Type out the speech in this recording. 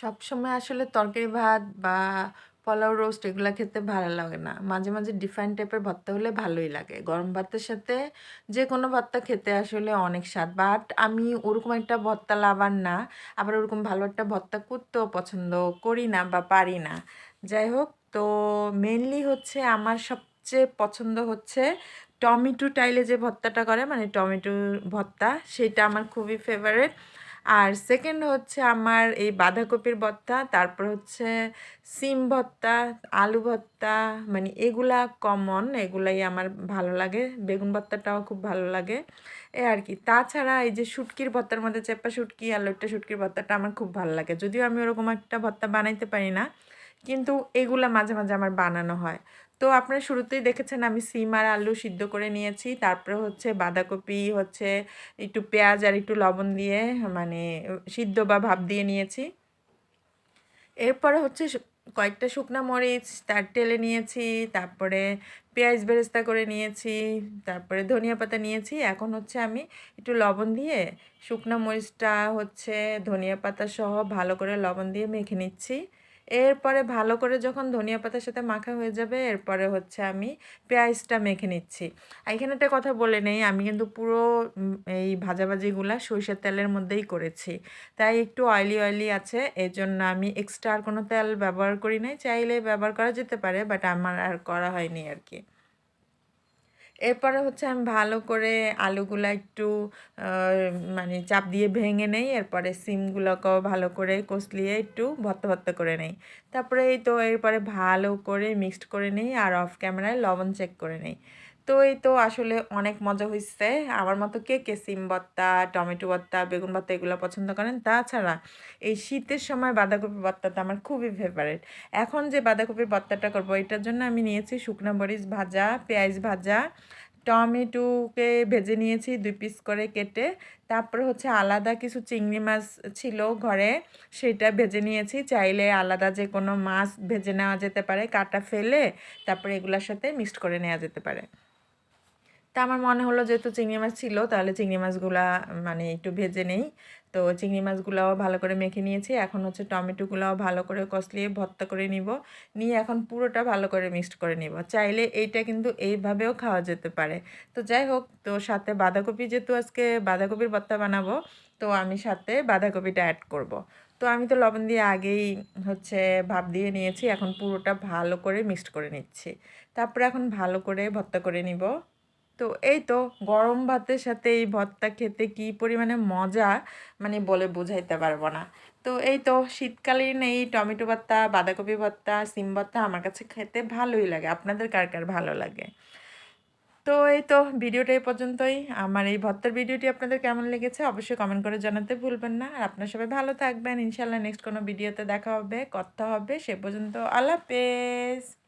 সবসময় আসলে তরকারি ভাত বা পোলাও রোস্ট এগুলো খেতে ভালো লাগে না। মাঝে, মাঝে ডিফারেন্ট টাইপের ভর্তা হলে ভালোই লাগে। গরম ভাতের সাথে যে কোনো ভর্তা খেতে আসলে অনেক স্বাদ। বাট আমি ওরকম একটা ভর্তা লাভার না। আবার ওরকম ভালো একটা ভর্তা করতেও পছন্দ করি না বা পারি না। যাই হোক তো মেনলি হচ্ছে আমার সবচেয়ে পছন্দ হচ্ছে টমেটো টাইলে যে ভর্তাটা করে মানে টমেটো ভর্তা সেটা আমার খুবই ফেভারিট। আর সেকেন্ড হচ্ছে আমার এই বাঁধাকপির ভর্তা, তারপর হচ্ছে সিম ভর্তা, আলু ভর্তা মানে এগুলা কমন, এগুলাই আমার ভালো লাগে। বেগুন ভর্তাটাও খুব ভালো লাগে। এ আর কি। তাছাড়া এই যে শুটকির ভর্তার মধ্যে চেপা শুটকি আর লইট্টা শুটকির ভর্তাটা আমার খুব ভালো লাগে। যদিও আমি ওরকম একটা ভর্তা বানাইতে পারি না। কিন্তু এগুলা মাঝে, মাঝে আমার বানানো হয়। তো আপনারা শুরুতেই দেখেছেন আমি সিম আর আলু সিদ্ধ করে নিয়েছি। তারপরে হচ্ছে বাঁধাকপি হচ্ছে একটু পেঁয়াজ আর একটু লবণ দিয়ে মানে সিদ্ধ বা ভাপ দিয়ে নিয়েছি। এরপরে হচ্ছে কয়েকটা শুকনা মরিচ তার টেলে নিয়েছি তারপরে পেঁয়াজ বেরেস্তা করে নিয়েছি তারপরে ধনিয়া পাতা নিয়েছি এখন হচ্ছে আমি একটু লবণ দিয়ে শুকনো মরিচটা হচ্ছে ধনিয়া পাতা সহ ভালো করে লবণ দিয়ে মেখে নিচ্ছি এরপরে ভালো করে যখন ধনিয়া পাতার সাথে মাখা হয়ে যাবে, এরপরে হচ্ছে আমি পেঁয়াজটা মেখে নিচ্ছি। এখানে একটা কথা বলে নেই, আমি কিন্তু পুরো এই ভাজাভাজিগুলা সরিষার তেলের মধ্যেই করেছি। তাই একটু অয়েলি অয়েলি আছে এই জন্য আমি এক্সট্রা আর কোনো তেল ব্যবহার করি নাই। চাইলে ব্যবহার করা যেতে পারে বাট আমার আর করা হয়নি আর কি। এরপরে হচ্ছে আমি ভালো করে আলুগুলো একটু মানে চাপ দিয়ে ভেঙে নেই, এরপরে সিমগুলোকেও ভালো করে কষলিয়ে একটু ভর্তা ভত্ত করে নেই। তারপরে এই তো এরপরে ভালো করে মিক্সড করে নেই আর অফ ক্যামেরায় লবণ চেক করে নেই। তো এই তো আসলে অনেক মজা হয়েছে আমার মতো কে কে সিম ভর্তা টমেটো ভর্তা বেগুন ভর্তা এগুলো পছন্দ করেন? তাছাড়া এই শীতের সময় বাঁধাকপি ভর্তাটা আমার খুবই ফেভারেট এখন যে বাঁধাকপির ভর্তাটা করব, এটার জন্য আমি নিয়েছি শুকনো মরিচ ভাজা, পেঁয়াজ ভাজা, টমেটোকে ভেজে নিয়েছি দুই পিস করে কেটে। তারপরে হচ্ছে আলাদা কিছু চিংড়ি মাছ ছিল ঘরে, সেটা ভেজে নিয়েছি। চাইলে আলাদা যে কোনো মাছ ভেজে নেওয়া যেতে পারে, কাটা ফেলে তারপরে এগুলোর সাথে মিক্সড করে নেওয়া যেতে পারে। তা আমার মনে হলো যেহেতু চিংড়ি মাছ ছিল, তাহলে চিংড়ি মাছগুলা মানে একটু ভেজে নেই। তো চিংড়ি মাছগুলাও ভালো করে মেখে নিয়েছি। এখন হচ্ছে টমেটোগুলাও ভালো করে কষলিয়ে ভর্তা করে নিব। নিয়ে এখন পুরোটা ভালো করে মিক্সড করে নিব। চাইলে এইটা কিন্তু এইভাবেও খাওয়া যেতে পারে। তো যাই হোক, তো সাথে বাঁধাকপি, যেহেতু আজকে বাঁধাকপির ভর্তা বানাবো, তো আমি সাথে বাঁধাকপিটা অ্যাড করব। তো আমি তো লবণ দিয়ে আগেই হচ্ছে ভাপ দিয়ে নিয়েছি। এখন পুরোটা ভালো করে মিক্সড করে নিচ্ছি। তারপরে এখন ভালো করে ভর্তা করে নিব। তো এই তো গরম ভাতের সাথে এই ভর্তা খেতে কি পরিমাণে মজা? মানে বলে বোঝাইতে পারব না। তো এই তো শীতকালীন এই টমেটো ভর্তা, বাঁধাকপি ভর্তা, সিম ভর্তা আমার কাছে খেতে ভালোই লাগে। আপনাদের কার কার ভালো লাগে? তো এই তো ভিডিওটা এই পর্যন্তই। আমার এই ভর্তার ভিডিওটি আপনাদের কেমন লেগেছে অবশ্যই কমেন্ট করে জানাতে ভুলবেন না। আর আপনার সবাই ভালো থাকবেন। ইনশাল্লাহ নেক্সট কোনো ভিডিওতে দেখা হবে, কথা হবে, সে পর্যন্ত আল্লাহ হাফেজ।